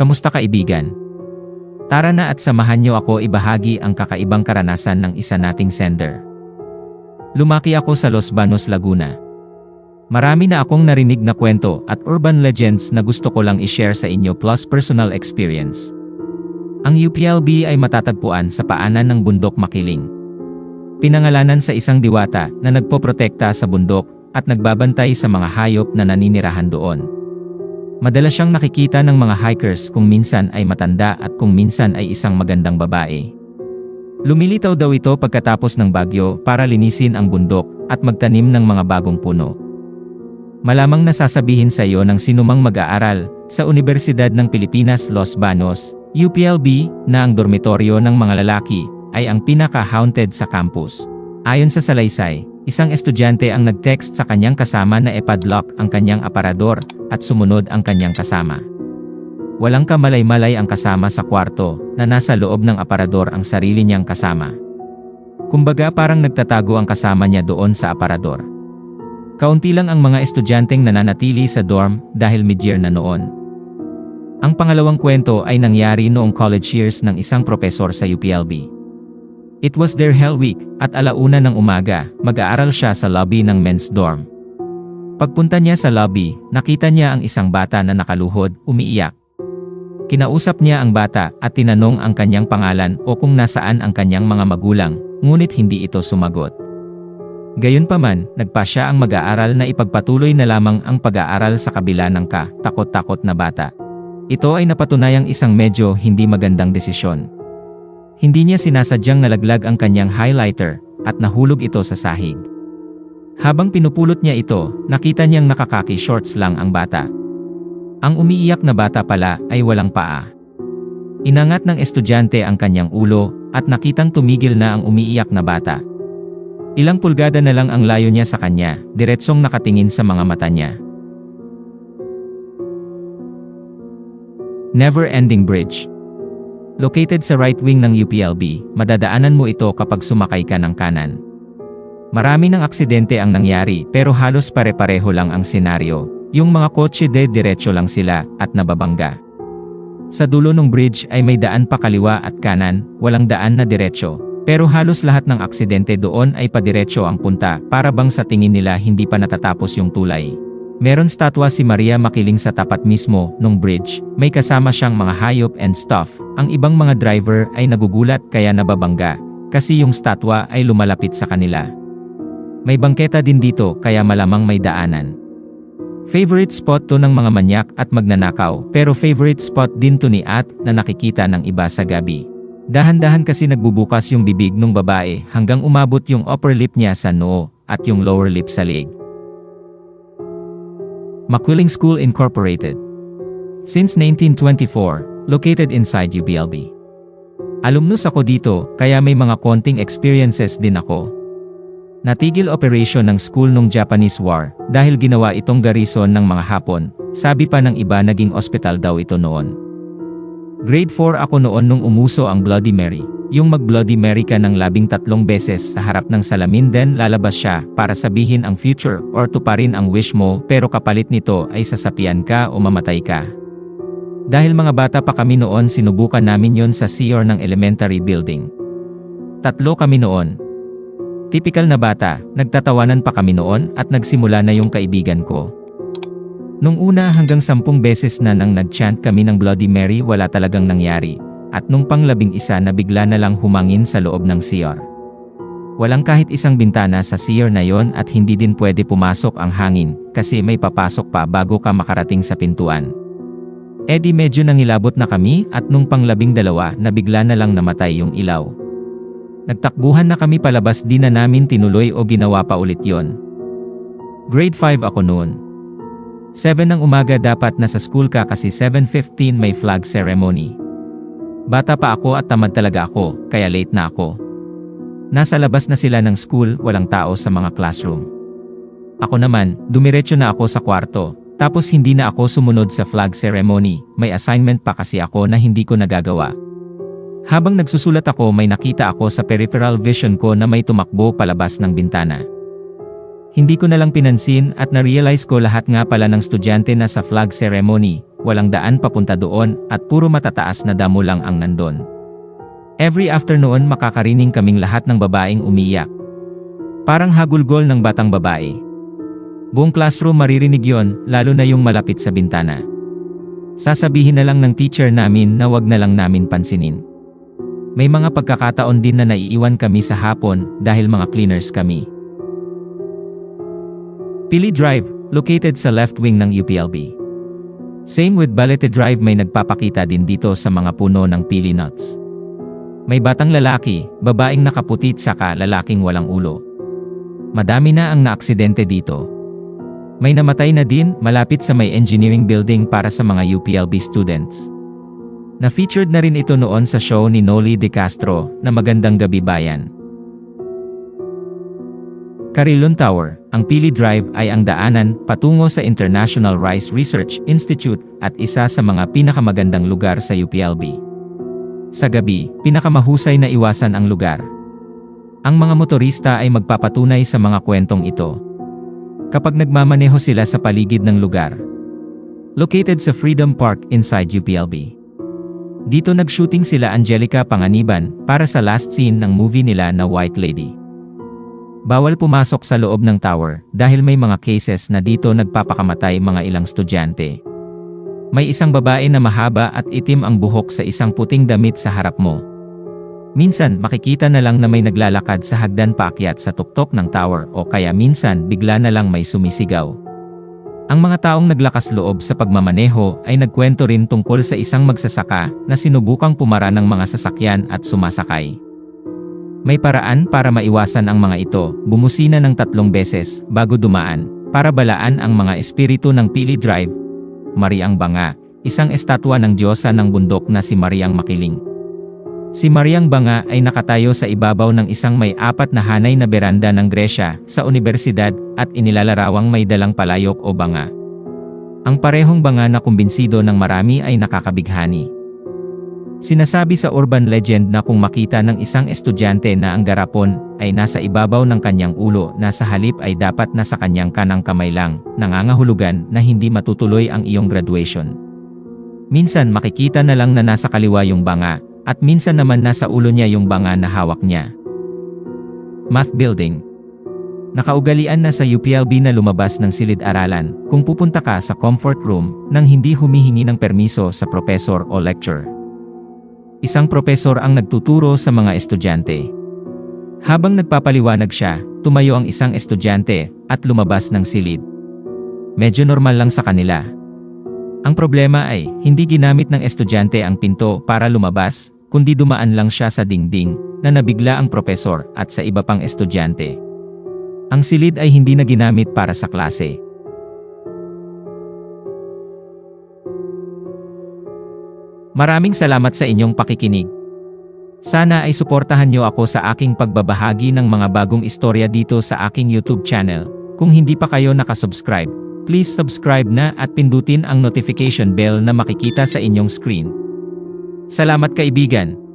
Kamusta kaibigan? Tara na at samahan niyo ako ibahagi ang kakaibang karanasan ng isa nating sender. Lumaki ako sa Los Banos, Laguna. Marami na akong narinig na kwento at urban legends na gusto ko lang i-share sa inyo plus personal experience. Ang UPLB ay matatagpuan sa paanan ng bundok Makiling. Pinangalanan sa isang diwata na nagpoprotekta sa bundok at nagbabantay sa mga hayop na naninirahan doon. Madalas siyang nakikita ng mga hikers kung minsan ay matanda at kung minsan ay isang magandang babae. Lumilitaw daw ito pagkatapos ng bagyo para linisin ang bundok at magtanim ng mga bagong puno. Malamang nasasabihin sa iyo ng sinumang mag-aaral sa Universidad ng Pilipinas Los Banos, UPLB, na ang dormitoryo ng mga lalaki ay ang pinaka-haunted sa campus. Ayon sa salaysay, isang estudyante ang nag-text sa kanyang kasama na epadlock ang kanyang aparador at sumunod ang kanyang kasama. Walang kamalay-malay ang kasama sa kwarto na nasa loob ng aparador ang sarili niyang kasama. Kumbaga parang nagtatago ang kasama niya doon sa aparador. Kaunti lang ang mga estudyanteng nananatili sa dorm dahil mid-year na noon. Ang pangalawang kwento ay nangyari noong college years ng isang profesor sa UPLB. It was their hell week at alauna ng umaga, mag-aaral siya sa lobby ng men's dorm. Pagpunta niya sa lobby, nakita niya ang isang bata na nakaluhod, umiiyak. Kinausap niya ang bata at tinanong ang kanyang pangalan o kung nasaan ang kanyang mga magulang, ngunit hindi ito sumagot. Gayunpaman, nagpa siya ang mag-aaral na ipagpatuloy na lamang ang pag-aaral sa kabila ng ka, takot-takot na bata. Ito ay napatunayang isang medyo hindi magandang desisyon. Hindi niya sinasadyang nalaglag ang kanyang highlighter at nahulog ito sa sahig. Habang pinupulot niya ito, nakita niyang nakakaki shorts lang ang bata. Ang umiiyak na bata pala ay walang paa. Inangat ng estudyante ang kanyang ulo at nakitang tumigil na ang umiiyak na bata. Ilang pulgada na lang ang layo niya sa kanya, diretsong nakatingin sa mga mata niya. Never-ending bridge. Located sa right wing ng UPLB, madadaanan mo ito kapag sumakay ka ng kanan. Marami ng aksidente ang nangyari pero halos pare-pareho lang ang senaryo. Yung mga kotse de diretso lang sila at nababangga. Sa dulo ng bridge ay may daan pa kaliwa at kanan, walang daan na diretso, pero halos lahat ng aksidente doon ay padiretso ang punta para bang sa tingin nila hindi pa natatapos yung tulay. Meron statwa si Maria makiling sa tapat mismo nung bridge, may kasama siyang mga hayop and stuff. Ang ibang mga driver ay nagugulat kaya nababangga, kasi yung statwa ay lumalapit sa kanila. May bangketa din dito kaya malamang may daanan. Favorite spot to ng mga manyak at magnanakaw pero favorite spot din to ni At na nakikita ng iba sa gabi. Dahan-dahan kasi nagbubukas yung bibig ng babae hanggang umabot yung upper lip niya sa noo at yung lower lip sa leeg. Maquiling School Incorporated Since 1924, located inside UBLB. Alumnus ako dito, kaya may mga konting experiences din ako. Natigil operation ng school nung Japanese War dahil ginawa itong garrison ng mga Hapon, sabi pa ng iba naging ospital daw ito noon. Grade 4 ako noon nung umuso ang Bloody Mary. Yung mag-Bloody Mary ka ng labing tatlong beses sa harap ng salamin then lalabas siya para sabihin ang future or tuparin ang wish mo pero kapalit nito ay sasapian ka o mamatay ka. Dahil mga bata pa kami noon sinubukan namin yon sa CR ng elementary building. Tatlo kami noon. Typical na bata, nagtatawanan pa kami noon at nagsimula na yung kaibigan ko. Nung una hanggang sampung beses na nang nag-chant kami ng Bloody Mary wala talagang nangyari, at nung panglabing isa na bigla na lang humangin sa loob ng CR. Walang kahit isang bintana sa CR na yon at hindi din pwede pumasok ang hangin kasi may papasok pa bago ka makarating sa pintuan. E medyo nangilabot na kami at nung panglabing dalawa na bigla na lang namatay yung ilaw. Nagtakbuhan na kami palabas di na namin tinuloy o ginawa pa ulit yon. Grade 5 ako noon. 7 ng umaga dapat nasa school ka kasi 7.15 may flag ceremony. Bata pa ako at tamad talaga ako, kaya late na ako. Nasa labas na sila ng school, walang tao sa mga classroom. Ako naman, dumiretso na ako sa kwarto, tapos hindi na ako sumunod sa flag ceremony, may assignment pa kasi ako na hindi ko nagagawa. Habang nagsusulat ako may nakita ako sa peripheral vision ko na may tumakbo palabas ng bintana. Hindi ko na lang pinansin at na-realize ko lahat nga pala ng estudyante na sa flag ceremony, walang daan papunta doon at puro matataas na damo lang ang nandon. Every afternoon makakarining kaming lahat ng babaeng umiyak. Parang hagulgol ng batang babae. Buong classroom maririnig yon, lalo na yung malapit sa bintana. Sasabihin na lang ng teacher namin na wag na lang namin pansinin. May mga pagkakataon din na naiiwan kami sa hapon dahil mga cleaners kami. Pili Drive, located sa left wing ng UPLB. Same with Balete Drive may nagpapakita din dito sa mga puno ng pili nuts. May batang lalaki, babaeng nakaputit saka lalaking walang ulo. Madami na ang naaksidente dito. May namatay na din malapit sa may engineering building para sa mga UPLB students. Na-featured na rin ito noon sa show ni Noli De Castro na Magandang Gabi Bayan. Carilon Tower, ang Pili Drive ay ang daanan patungo sa International Rice Research Institute at isa sa mga pinakamagandang lugar sa UPLB. Sa gabi, pinakamahusay na iwasan ang lugar. Ang mga motorista ay magpapatunay sa mga kwentong ito. Kapag nagmamaneho sila sa paligid ng lugar. Located sa Freedom Park inside UPLB. Dito nag-shooting sila Angelica Panganiban para sa last scene ng movie nila na White Lady. Bawal pumasok sa loob ng tower dahil may mga cases na dito nagpapakamatay mga ilang estudyante. May isang babae na mahaba at itim ang buhok sa isang puting damit sa harap mo. Minsan makikita na lang na may naglalakad sa hagdan paakyat sa tuktok ng tower o kaya minsan bigla na lang may sumisigaw. Ang mga taong naglakas loob sa pagmamaneho ay nagkwento rin tungkol sa isang magsasaka na sinubukang pumara ng mga sasakyan at sumasakay. May paraan para maiwasan ang mga ito, bumusina ng tatlong beses bago dumaan, para balaan ang mga espiritu ng Pili Drive. Mariang Banga, isang estatwa ng Diyosa ng bundok na si Mariang Makiling. Si Mariang Banga ay nakatayo sa ibabaw ng isang may apat na hanay na beranda ng Gresya sa universidad at inilarawang may dalang palayok o banga. Ang parehong banga na kumbinsido ng marami ay nakakabighani. Sinasabi sa urban legend na kung makita ng isang estudyante na ang garapon ay nasa ibabaw ng kanyang ulo na sa halip ay dapat nasa kanyang kanang kamay lang, nangangahulugan na hindi matutuloy ang iyong graduation. Minsan makikita na lang na nasa kaliwa yung banga, at minsan naman nasa ulo niya yung banga na hawak niya. Math Building Nakaugalian na sa UPLB na lumabas ng silid-aralan kung pupunta ka sa comfort room nang hindi humihingi ng permiso sa professor o lecturer. Isang propesor ang nagtuturo sa mga estudyante. Habang nagpapaliwanag siya, tumayo ang isang estudyante at lumabas ng silid. Medyo normal lang sa kanila. Ang problema ay, hindi ginamit ng estudyante ang pinto para lumabas, kundi dumaan lang siya sa dingding, na nabigla ang propesor at sa iba pang estudyante. Ang silid ay hindi na ginamit para sa klase, Maraming salamat sa inyong pakikinig. Sana ay suportahan niyo ako sa aking pagbabahagi ng mga bagong istorya dito sa aking YouTube channel. Kung hindi pa kayo nakasubscribe, please subscribe na at pindutin ang notification bell na makikita sa inyong screen. Salamat kaibigan!